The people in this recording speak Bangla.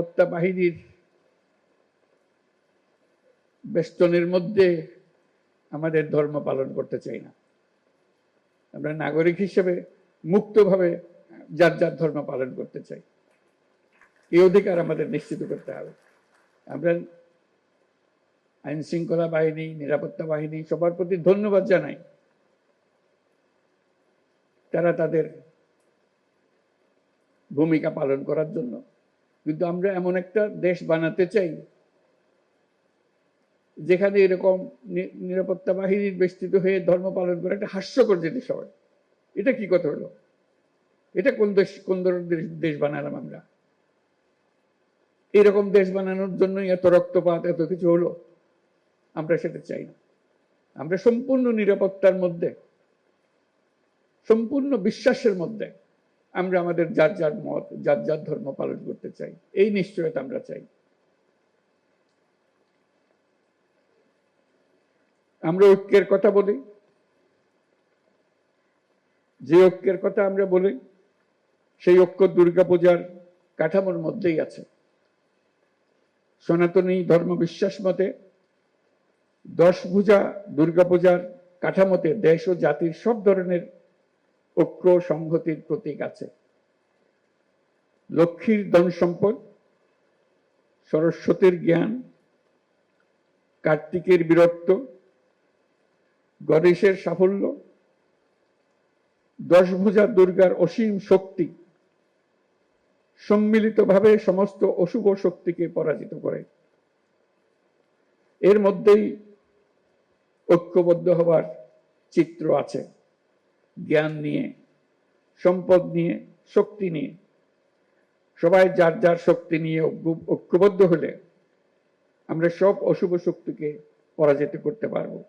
নিরাপত্তা বাহিনীর বেষ্টনের মধ্যে আমাদের ধর্ম পালন করতে চাই না। আমরা নাগরিক হিসেবে মুক্তভাবে যার যার ধর্ম পালন করতে চাই। এই অধিকার আমাদের নিশ্চিত করতে হবে। আমরা আইন শৃঙ্খলা বাহিনী, নিরাপত্তা বাহিনী সবার প্রতি ধন্যবাদ জানাই। তারা তাদের ভূমিকা পালন করার জন্য কিন্তু আমরা এমন একটা দেশ বানাতে চাই, যেখানে এরকম নিরাপত্তা বাহিনীর বেষ্টিত হয়ে ধর্ম পালন করে একটা হাস্যকর জিনিস হয়। এটা কি কথা হলো? এটা কোন দেশ, কোন ধরনের দেশ বানালাম আমরা? এরকম দেশ বানানোর জন্যই এত রক্তপাত, এত কিছু হলো? আমরা সেটা চাই না। আমরা সম্পূর্ণ নিরাপত্তার মধ্যে, সম্পূর্ণ বিশ্বাসের মধ্যে আমরা আমাদের যার যার মত, যার যার ধর্ম পালন করতে চাই। এই নিশ্চয়তা আমরা চাই। আমরা ঐক্যের কথা বলি। যে ঐক্যের কথা আমরা বলি, সেই ঐক্য দুর্গাপূজার কাঠামোর মধ্যেই আছে। সনাতনী ধর্ম বিশ্বাস মতে দশ পূজা দুর্গাপূজার কাঠামোতে দেশ ও জাতির সব ধরনের ঐক্য সংহতির প্রতীক আছে। লক্ষ্মীর ধন সম্পদ, সরস্বতীর জ্ঞান, কার্তিকের বীরত্ব, গণেশের সাফল্য, দশভুজা দুর্গার অসীম শক্তি সম্মিলিতভাবে সমস্ত অশুভ শক্তিকে পরাজিত করে। এর মধ্যেই ঐক্যবদ্ধ হওয়ার চিত্র আছে। জ্ঞান নিয়ে, সম্পদ নিয়ে, শক্তি নিয়ে। সবাই যার যার শক্তি নিয়ে ঐক্য- ঐক্যবদ্ধ হলে আমরা সব অশুভ শক্তিকে পরাজিত করতে পারব।